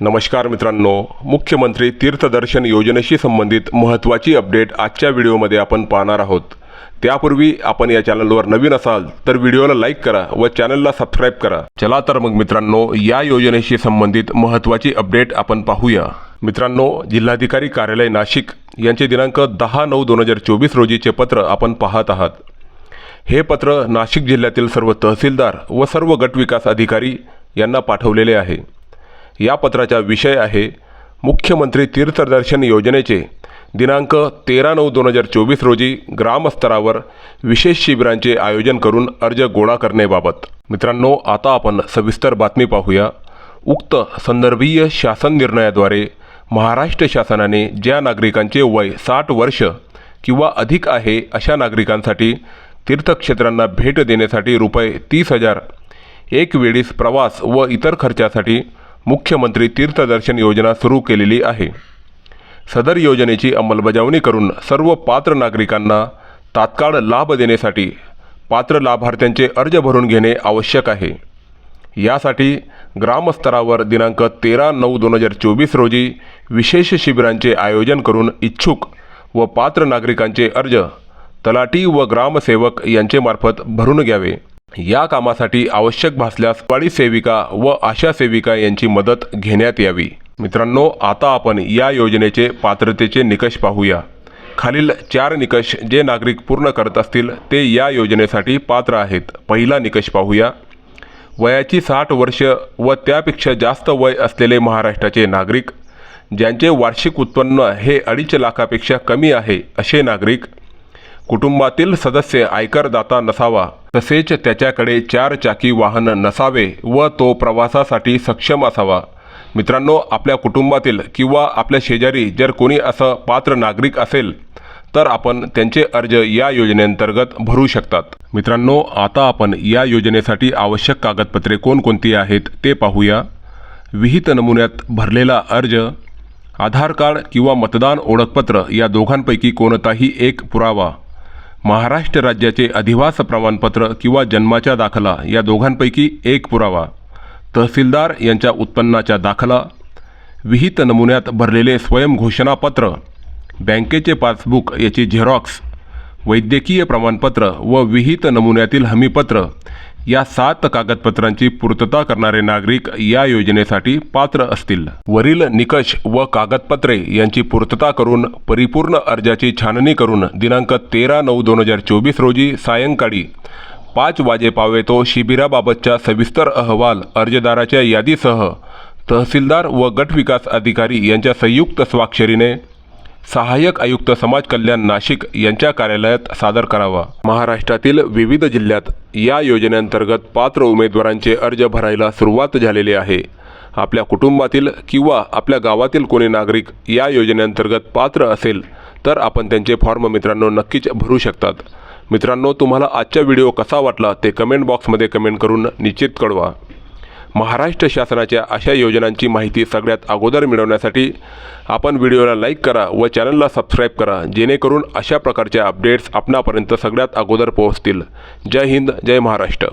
नमस्कार मित्रांनो मुख्यमंत्री तीर्थदर्शन योजनेशी संबंधित महत्त्वाची अपडेट आजच्या व्हिडिओमध्ये आपण पाहणार आहोत. त्यापूर्वी आपण या चॅनलवर नवीन असाल तर व्हिडिओला लाईक करा व चॅनलला सबस्क्राईब करा. चला तर मग मित्रांनो या योजनेशी संबंधित महत्त्वाची अपडेट आपण पाहूया. मित्रांनो जिल्हाधिकारी कार्यालय नाशिक यांचे दिनांक दहा नऊ दोन हजार चोवीस रोजीचे पत्र आपण पाहत आहात. हे पत्र नाशिक जिल्ह्यातील सर्व तहसीलदार व सर्व गटविकास अधिकारी यांना पाठवलेले आहे. या पत्राचा विषय आहे मुख्यमंत्री तीर्थदर्शन योजनेचे. दिनांक तेरा नऊ दोन हजार चोवीस रोजी ग्रामस्तरावर विशेष शिबिरांचे आयोजन करून अर्ज गोळा करण्याबाबत. मित्रांनो आता आपण सविस्तर बातमी पाहूया. उक्त संदर्भीय शासन निर्णयाद्वारे महाराष्ट्र शासनाने ज्या नागरिकांचे वय साठ वर्ष किंवा अधिक आहे अशा नागरिकांसाठी तीर्थक्षेत्रांना भेट देण्यासाठी रुपये तीस हजार एक वेळीस प्रवास व इतर खर्चासाठी मुख्यमंत्री तीर्थदर्शन योजना सुरू केलेली आहे. सदर योजनेची अंमलबजावणी करून सर्व पात्र नागरिकांना तात्काळ लाभ देण्यासाठी पात्र लाभार्थ्यांचे अर्ज भरून घेणे आवश्यक आहे. यासाठी ग्रामस्तरावर दिनांक तेरा नऊ दोन हजार चोवीस रोजी विशेष शिबिरांचे आयोजन करून इच्छुक व पात्र नागरिकांचे अर्ज तलाठी व ग्रामसेवक यांचेमार्फत भरून घ्यावे. या कामासाठी आवश्यक भासल्यास पाळी सेविका व आशा सेविका यांची मदत घेण्यात यावी. मित्रांनो आता आपण या योजनेचे पात्रतेचे निकष पाहूया. खालील चार निकष जे नागरिक पूर्ण करत असतील ते या योजनेसाठी पात्र आहेत. पहिला निकष पाहूया. वयाची साठ वर्ष व त्यापेक्षा जास्त वय असलेले महाराष्ट्राचे नागरिक ज्यांचे वार्षिक उत्पन्न हे अडीच लाखापेक्षा कमी आहे असे नागरिक कुटुंबातील सदस्य आयकरदाता नसावा. तसेच त्याच्याकडे चार चाकी वाहन नसावे व तो प्रवासासाठी सक्षम असावा. मित्रांनो आपल्या कुटुंबातील किंवा आपल्या शेजारी जर कोणी असं पात्र नागरिक असेल तर आपण त्यांचे अर्ज या योजनेअंतर्गत भरू शकतात. मित्रांनो आता आपण या योजनेसाठी आवश्यक कागदपत्रे कोणकोणती आहेत ते पाहूया. विहित नमुन्यात भरलेला अर्ज आधार कार्ड किंवा मतदान ओळखपत्र या दोघांपैकी कोणताही एक पुरावा. महाराष्ट्र राज्याचे अधिवास प्रमाणपत्र किंवा जन्माचा दाखला या दोघांपैकी एक पुरावा. तहसीलदार यांच्या उत्पन्नाचा दाखला. विहित नमुन्यात भरलेले स्वयंघोषणापत्र बँकेचे पासबुक याची झेरॉक्स. वैद्यकीय प्रमाणपत्र व विहित नमुन्यातील हमीपत्र. या सात कागदपत्रांची पूर्तता करणारे नागरिक या योजनेसाठी पात्र असतील. वरील निकष व कागदपत्रे यांची पूर्तता करून परिपूर्ण अर्जाची छाननी करून दिनांक तेरा नऊ दोन हजार चोवीस रोजी सायंकाळी पाच वाजेपावे तो शिबिराबाबतचा सविस्तर अहवाल अर्जदाराच्या यादीसह तहसीलदार व गटविकास अधिकारी यांच्या संयुक्त स्वाक्षरीने सहाय्यक आयुक्त समाज कल्याण नाशिक यांच्या कार्यालयात सादर करावा. महाराष्ट्रातील विविध जिल्ह्यात या योजनेअंतर्गत पात्र उमेदवारांचे अर्ज भरायला सुरुवात झालेली आहे. आपल्या कुटुंबातील किंवा आपल्या गावातील कोणी नागरिक या योजनेअंतर्गत पात्र असेल तर आपण त्यांचे फॉर्म मित्रांनो नक्कीच भरू शकतात. मित्रांनो तुम्हाला आजचा व्हिडिओ कसा वाटला ते कमेंट बॉक्समध्ये कमेंट करून निश्चित कळवा. महाराष्ट्र शासनाच्या अशा योजनांची माहिती सगळ्यात अगोदर मिळवण्यासाठी आपण व्हिडिओला लाईक करा व चॅनलला सबस्क्राईब करा जेणेकरून अशा प्रकारच्या अपडेट्स आपणापर्यंत सगळ्यात अगोदर पोहोचतील. जय हिंद जय महाराष्ट्र.